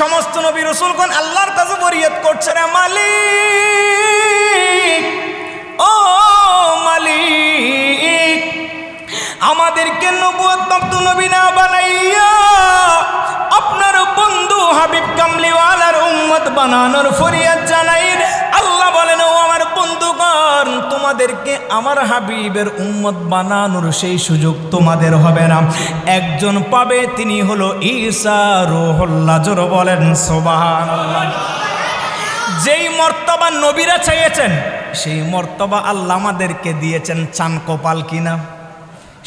সমস্ত নবী রসুলগণ আল্লাহর কাছে বরিয়ত করছে রে মালিক। ও মালিক, আমাদেরকে নবুয়ত প্রাপ্ত নবী না বানাইয়া আপনার বন্ধু হাবিব কামলিওয়ালার উম্মত বানানোর ফরিয়াদ জানাই আল্লাহ বলেন, ও আমার বন্ধুগণ তোমাদেরকে আমার হাবিবের উম্মত বানানোর সেই সুযোগ তোমাদের হবে না। একজন পাবে, তিনি হলো ঈসা রোহল্লা জোর বলেন সোবাহান যেই মর্তবা নবীরা চাইয়েছেন, সেই মর্তবা আল্লাহ আমাদেরকে দিয়েছেন, চান কপাল কিনা?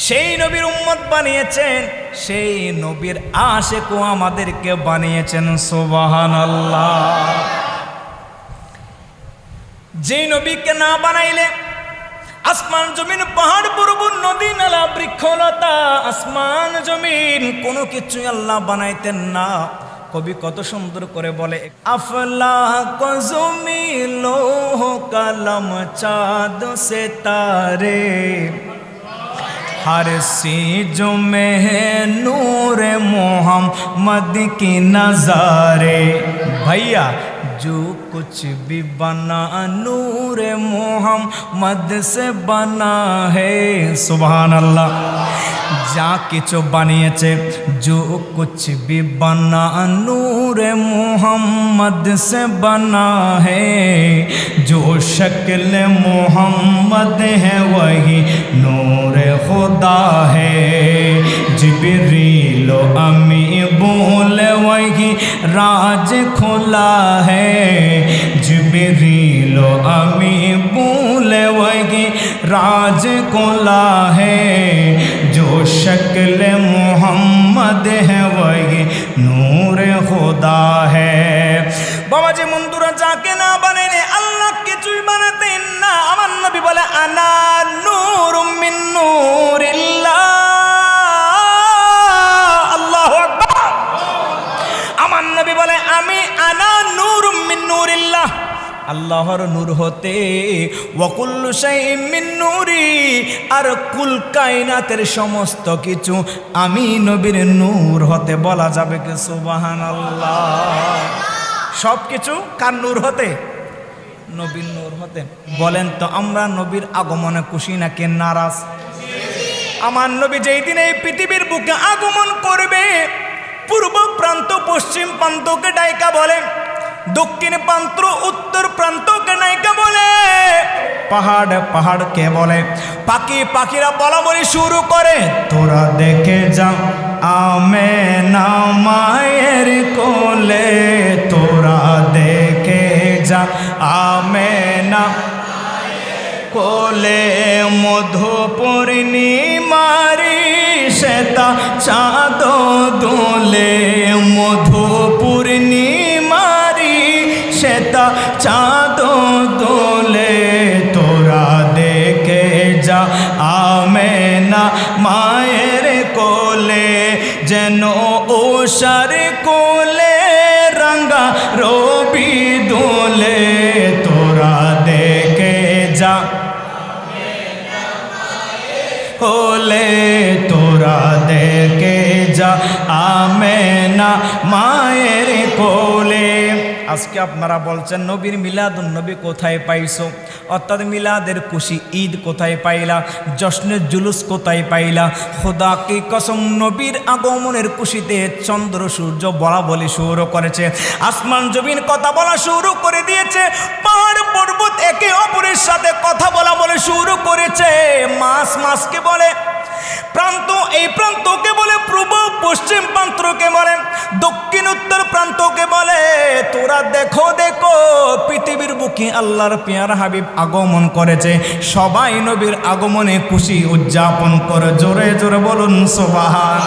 সেই নবীর উম্মত বানিয়েছেন, সেই নবীর আশেকও আমাদেরকে বানিয়েছেন সোবাহান আল্লাহ যেই নবীকে না বানাইলে আসমান জমিন, পাহাড় পর্বত নদী, নালা, বৃক্ষলতা, আসমান জমিন, কোনো কিছু আল্লাহ বানাইতেন না। কবি কত সুন্দর করে বলে আফলা লোহ কালম চাঁদ সে তারে हर सी जुमे है नूर मोहम्मद की नजारे। भैया, जो कुछ भी बना, नूर मोहम मद से बना है सुबहान अल्लाह। যা কিছু বানিয়েছে जो कुछ भी बना नूर मोहम्मद से बना है जो शक्ल मोहम्मद है वही नूर खुदा है जिबरील अमी बोल वही राज खुला है जिबरील अमी बोल वही राज खुला है जो शक्ल मोहम्मद है वही नूर खुदा है বাবা যে মন্দুরা যাকে না বানাইলে আল্লাহ কিছুই বানাতেন না আমার নবী বলে আনা নূর মিন নূরিল্লাহ আল্লাহু আকবার আমার নবী বলে আমি আনা নূর মিন নূরিল্লাহ আল্লাহর নূর হতে ওয়াকুল্লু শাইইন মিন নূরি আর কুল কায়নাতের সমস্ত কিছু আমি নবীর নূর হতে বলা যাবে কি? সুবহানাল্লাহ। সব কিছু কার নূর হতে? নবীর নূর হতে। বলেন তো, আমরা নবীর আগমনে খুশি নাকি নারাজ? আমার নবী যেই দিন এই পৃথিবীর বুকে আগমন করবে, পূর্ব প্রান্ত, পশ্চিম প্রান্তকে ডাইকা বলে, দক্ষিণ প্রান্ত, উত্তর প্রান্তকে নায়িকা বলে পাহাড় পাহাড়কে বলে? পাখি, পাখিরা বলা বলি শুরু করে, তোরা দেখে যা, আমে না মায়ের কোলে, তোরা দেখে যা, আমে না কোলে মধু মারি শ্বেতা চাঁদ দোলে ওষার কোলে রঙ্গা রবি দোলে, তোরা দেখে যা। হলে তোরা দেখে যা। আমে না মায়ের কোলে আজকে আপনারা বলছেন, নবীর মিলাদ নবী কোথায় পাইছো? অর্থাৎ মিলাদের খুশি ঈদ কোথায় পাইলা? জশ্নের জুলুস কোথায় পাইলা? খোদা কি কসম, নবীর আগমনের খুশিতে চন্দ্র সূর্য বলা বলি শুরু করেছে। আসমান জমিন কথা বলা শুরু করে দিয়েছে। পৃথিবীর আল্লাহর পেয়ার হাবিব আগমন করেছে? সবাই নবীর আগমনে খুশি উদযাপন করে। জোরে জোরে বলুন সোবাহান